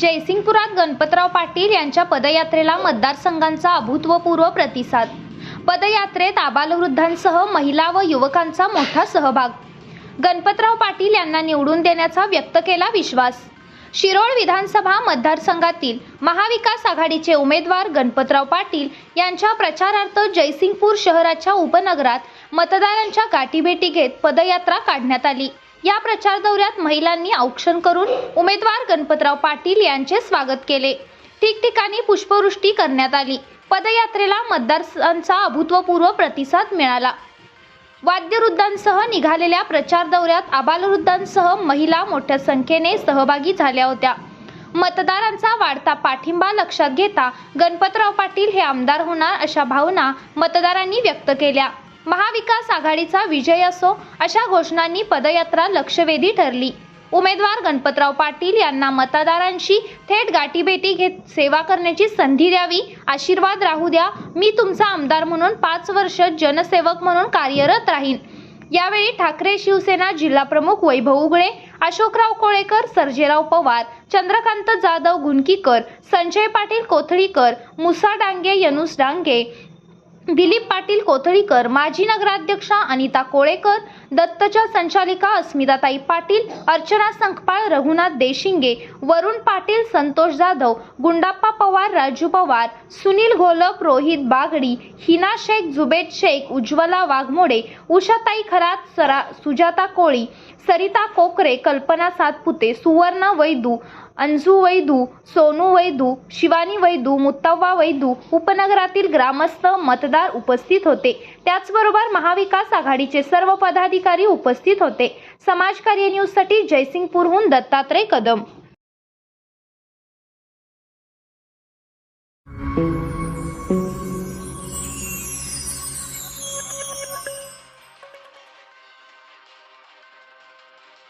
जयसिंगपुरात गणपतराव पाटील यांच्या पदयात्रेला मतदारसंघांचा अभूतपूर्व प्रतिसाद. पदयात्रेत आबालवृद्धांसह महिला व युवकांचा मोठा सहभाग. गणपतराव पाटील यांना निवडून देण्याचा व्यक्त केला विश्वास. शिरोळ विधानसभा मतदारसंघातील महाविकास आघाडीचे उमेदवार गणपतराव पाटील यांच्या प्रचारार्थ जयसिंगपूर शहराच्या उपनगरात मतदारांच्या गाठीभेटी घेत पदयात्रा काढण्यात आली. या प्रचार दौऱ्यात महिलांनी औक्षण करून उमेदवार गणपतराव पाटील यांचे स्वागत केले. ठिकठिकाणी पुष्पवृष्टी करण्यात आली. पदयात्रेला मतदारांचा अभूतपूर्व प्रतिसाद मिळाला. वाद्यवृद्धांसह निघालेल्या प्रचार दौऱ्यात आबालवृद्धांसह महिला मोठ्या संख्येने सहभागी झाल्या होत्या. मतदारांचा वाढता पाठिंबा लक्षात घेता गणपतराव पाटील हे आमदार होणार अशा भावना मतदारांनी व्यक्त केल्या. महाविकास आघाडीचा विजय असो अशा घोषणांनी पदयात्रा लक्षवेधी ठरली. उमेदवार गणपतराव पाटील यांना मतदारांशी थेट गाठीभेटी घेत सेवा करण्याची संधी द्यावी आशीर्वाद राहू द्या मी तुमचा आमदार म्हणून पाच वर्ष जनसेवक म्हणून कार्यरत राहीन. यावेळी ठाकरे शिवसेना जिल्हाप्रमुख वैभव उगळे अशोकराव कोळेकर सर्जेराव पवार चंद्रकांत जाधव गुणकीकर संजय पाटील कोथळीकर मुसा डांगे यनुस डांगे दिलीप पाटील कोथळीकर माजी नगराध्यक्षा अनिता कोळेकर दत्तच्या संचालिका अस्मिताताई पाटील अर्चना संकपाळ रघुनाथ देशिंगे वरुण पाटील संतोष जाधव गुंडाप्पा पवार राजू पवार सुनील घोलप रोहित बागडी हिना शेख जुबेद शेख उज्ज्वला वाघमोडे उषाताई खरात सरा सुजाता कोळी सरिता कोकरे कल्पना सातपुते सुवर्णा वैदू अंजू वैदू सोनू वैदू शिवानी वैदू मुत्तव्वा वैदू उपनगरातील ग्रामस्थ मतदार उपस्थित होते. त्याचबरोबर महाविकास आघाडीचे सर्व पदाधिकारी उपस्थित होते. समाजकार्य न्यूजसाठी जयसिंगपूरहून दत्तात्रय कदम.